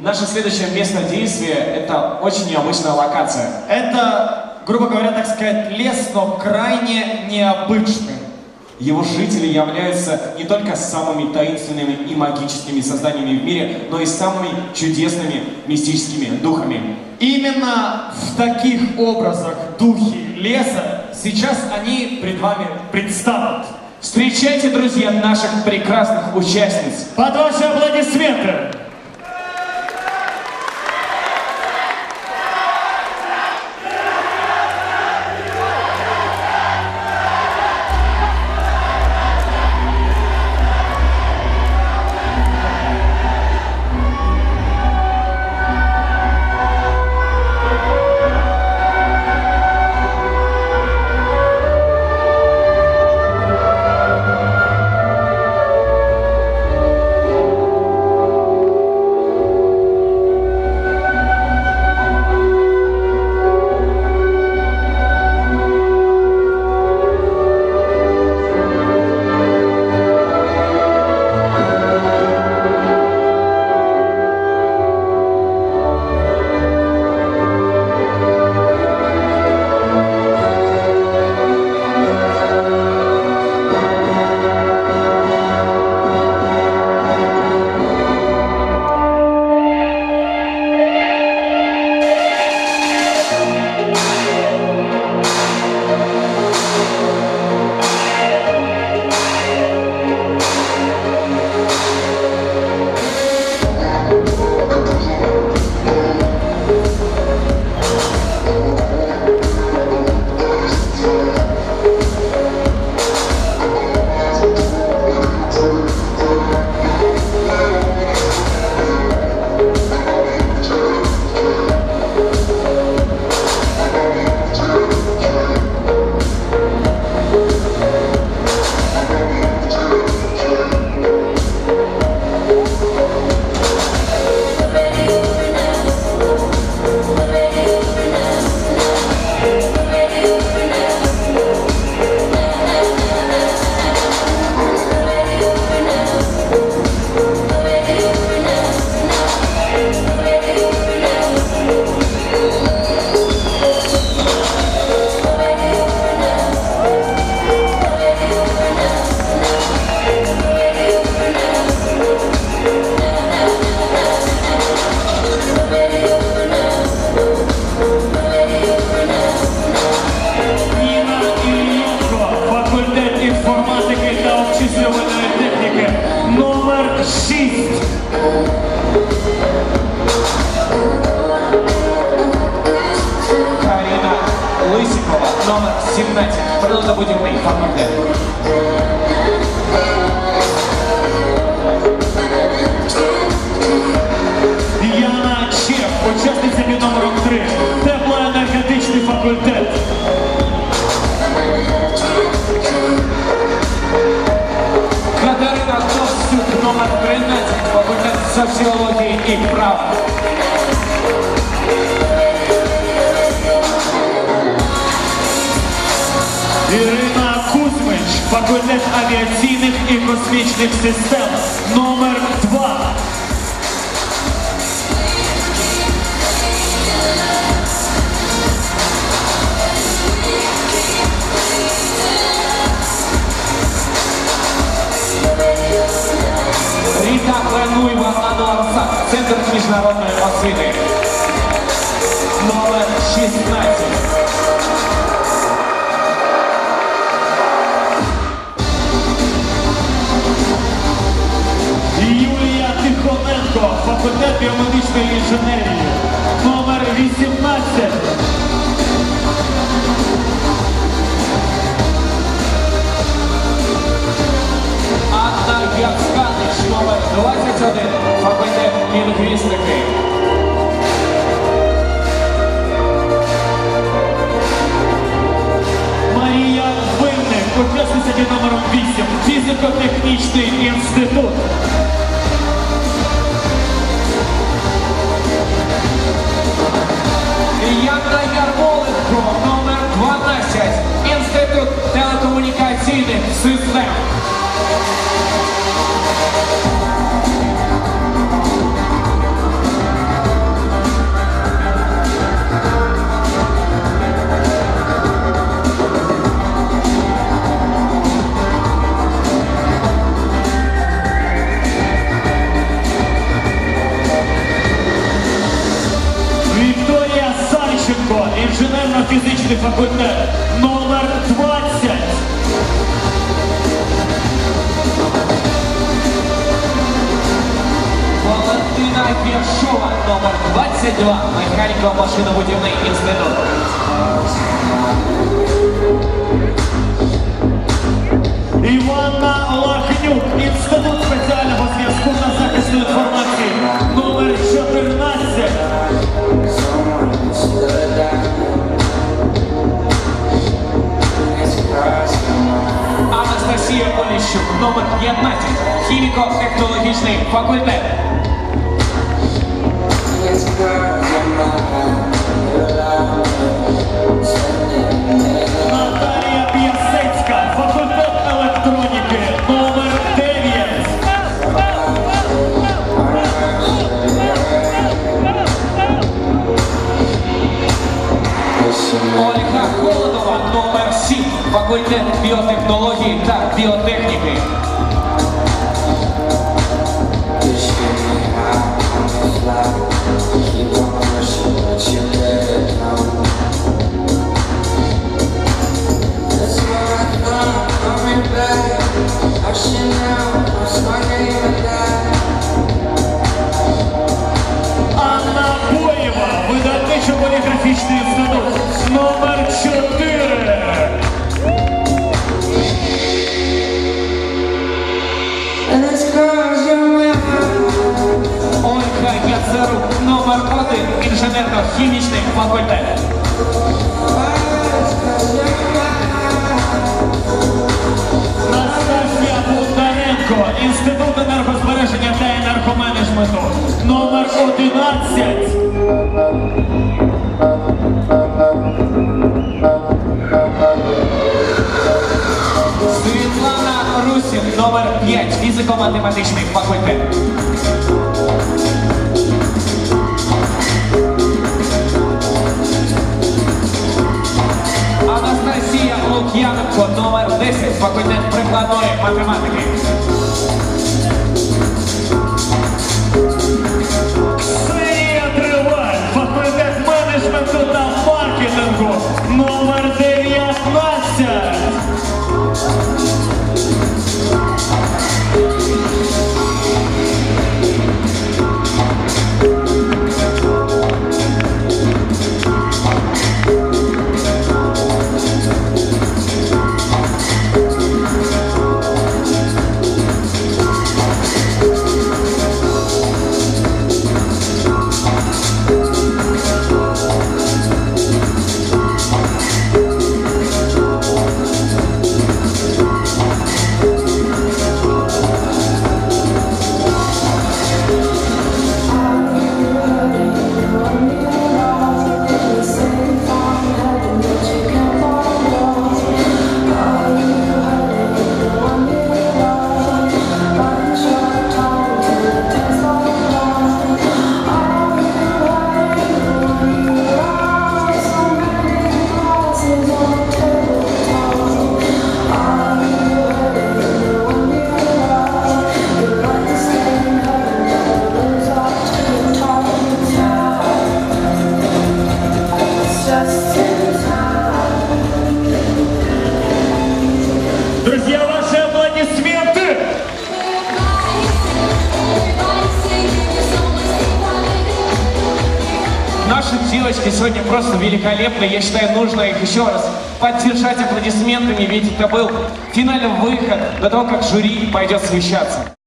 Наше следующее место действия – это очень необычная локация. Это, грубо говоря, так сказать, лес, но крайне необычный. Его жители являются не только самыми таинственными и магическими созданиями в мире, но и самыми чудесными мистическими духами. Именно в таких образах духи леса сейчас они пред вами представят. Встречайте, друзья, наших прекрасных участниц. Под ваши аплодисменты! обчислювальної техніки, номер 6. Карина Лысикова, номер 17, природобудівний факультет. Яна факультет авіаційних і космічних систем, номер 2. Ріта Ленуєва Ануарсак, Центр міжнародної освіти. Номер 16. 21, факультет лінгвістики. Марія Винник, під номером 8, фізико-технічний інститут. Хімічний факультет номер 20. Валентина Віршова, номер 22, механіко-машинобудівний інститут. номер 15, хіміко-технологічний факультет. Наталія П'ясецька, факультет електроніки номер 9. Ольга Холодова, номер 7, факультет біотехнології Tecniche. Інженерно-хімічний факультет. Настасія Бондаренко, Інститут енергозбереження та енергоменеджменту номер 11. Світлана Русін, номер 5, фізико-математичний факультет. Лук'яненко, номер 10, факультет прикладної математики. Девочки сегодня просто великолепны. Я считаю, нужно их еще раз поддержать аплодисментами, ведь это был финальный выход до того, как жюри пойдет совещаться.